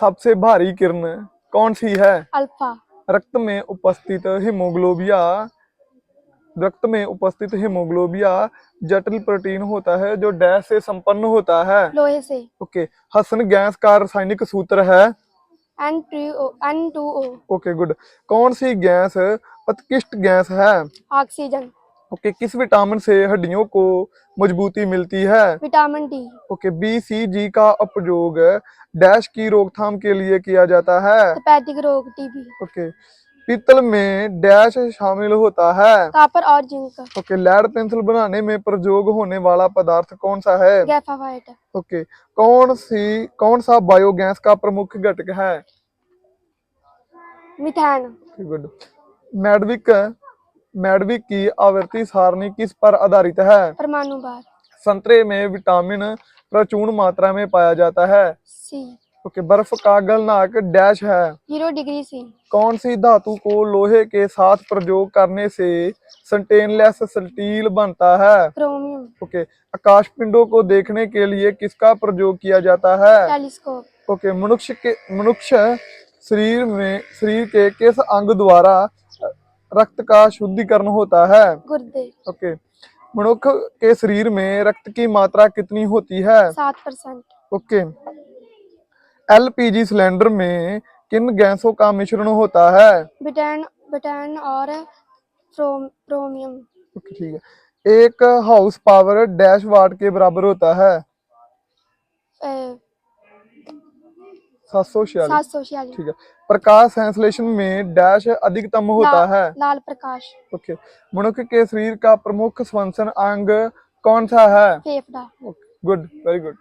सबसे भारी किरण कौन सी है? अल्फ़ा। रक्त में उपस्थित हीमोग्लोबिया। रक्त में उपस्थित हीमोग्लोबिया जटिल प्रोटीन होता है जो डैश से संपन्न होता है। लोहे से। ओके हसन गैस का रासायनिक सूत्र है? N two N two okay good. कौन सी गैस उत्कृष्ट गैस है? ऑक्सीजन। ओके किस विटामिन से हड्डियों को मजबूती मिलती है? Vitamin D okay B C G का उपयोग डैश की रोकथाम के लिए किया जाता है। रोग टीबी ओके पीतल में डैश शामिल होता है। कापर और जिंक. ओके लैड पेंसिल बनाने में प्रयोग होने वाला पदार्थ कौन सा है? ओके कौन सी कौन सा बायोगैस का प्रमुख घटक है? मिथेन गुड मैडविक मैडविक की आवृत्ति सारणी किस पर आधारित है परमाणु बार संतरे में विटामिन प्रचुर मात्रा में पाया जाता है सी ओके बर्फ़ का गलनांक डैश है ज़ीरो डिग्री सी कौन सी धातु को लोहे के साथ प्रयोग करने से स्टेनलेस स्टील बनता है क्रोमियम ओके आकाश पिंडों को देखने के लिए किसका प्रयोग किया जाता है टेलीस्कोप ओके मनुष्य के मनुष्य शरीर में शरीर के किस अंग द्वारा रक्त का शुद्धिकरण होता है। गुर्दे ओके। मनुष्य के शरीर में रक्त की मात्रा कितनी होती है? सात परसेंट। ओके। एलपीजी सिलेंडर में किन गैसों का मिश्रण होता है? बिटान बिटान और प्रोमियम। ओके ठीक है। एक हाउस पावर डैश वाट के बराबर होता है। छियालीस सात सौ छियालीस। ठीक है। प्रकाश संश्लेषण में डैश अधिकतम होता ला, है। लाल प्रकाश। ओके मनुष्य के शरीर का प्रमुख श्वसन अंग कौन सा है? फेफड़ा। Good very good